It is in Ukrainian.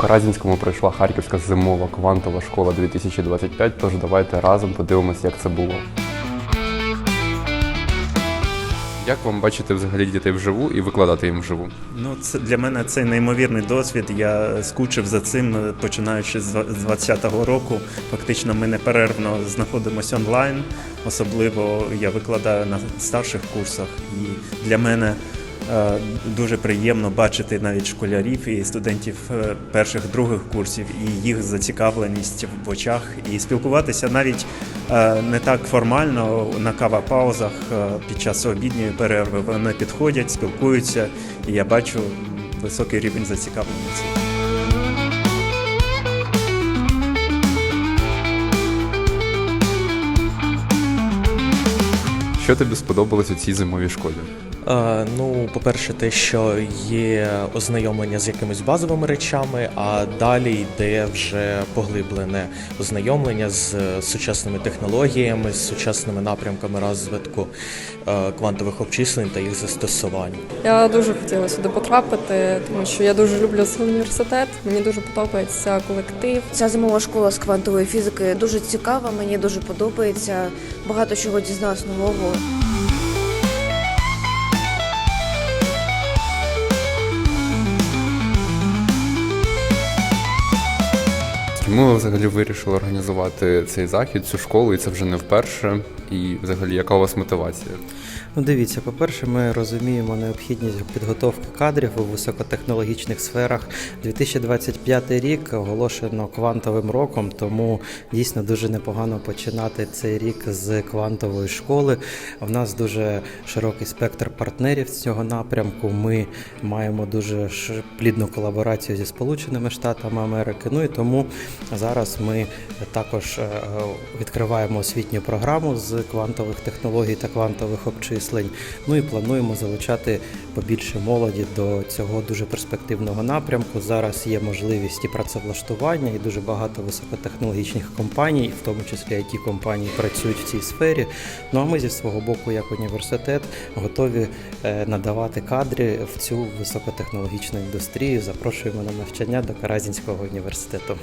Каразінському пройшла Харківська зимова квантова школа 2025, тож давайте разом подивимося, як це було. Як вам бачити взагалі дітей вживу і викладати їм вживу? Ну, це для мене це неймовірний досвід. Я скучив за цим, е, починаючи з два- 20-го року. Фактично, ми неперервно знаходимося онлайн. Особливо я викладаю на старших курсах, і для мене дуже приємно бачити навіть школярів і студентів е, перших других курсів і їх зацікавленість в очах, і спілкуватися навіть е, не так формально на кава-паузах е, під час обідньої перерви. Вони підходять, спілкуються, і я бачу високий рівень зацікавленості. Що тобі сподобалось у цій зимовій школі? Е, Ну, по-перше, те, що є ознайомлення з якимись базовими речами, а далі йде вже поглиблене ознайомлення з сучасними технологіями, з сучасними напрямками розвитку е, квантових обчислень та їх застосувань. Я дуже хотіла сюди потрапити, тому що я дуже люблю цей університет. Мені дуже подобається колектив. Ця зимова школа з квантової фізики дуже цікава, мені дуже подобається. Багато чого дізналась нового. Чому взагалі вирішили організувати цей захід, цю школу, і це вже не вперше? І взагалі, яка у вас мотивація? Ну, дивіться, по-перше, ми розуміємо необхідність підготовки кадрів у високотехнологічних сферах. 2025 рік оголошено квантовим роком, тому дійсно дуже непогано починати цей рік з квантової школи. У нас дуже широкий спектр партнерів з цього напрямку. Ми маємо дуже плідну колаборацію зі Сполученими Штатами Америки. Ну і тому зараз ми також е, відкриваємо освітню програму з квантових технологій та квантових обчислень. Ну і плануємо залучати побільше молоді до цього дуже перспективного напрямку. Зараз є можливість і працевлаштування, і дуже багато високотехнологічних компаній, в тому числі it компанії, працюють в цій сфері. Ну а ми зі свого боку, як університет, готові е, надавати кадри в цю високотехнологічну індустрію. Запрошуємо на навчання до Каразінського університету.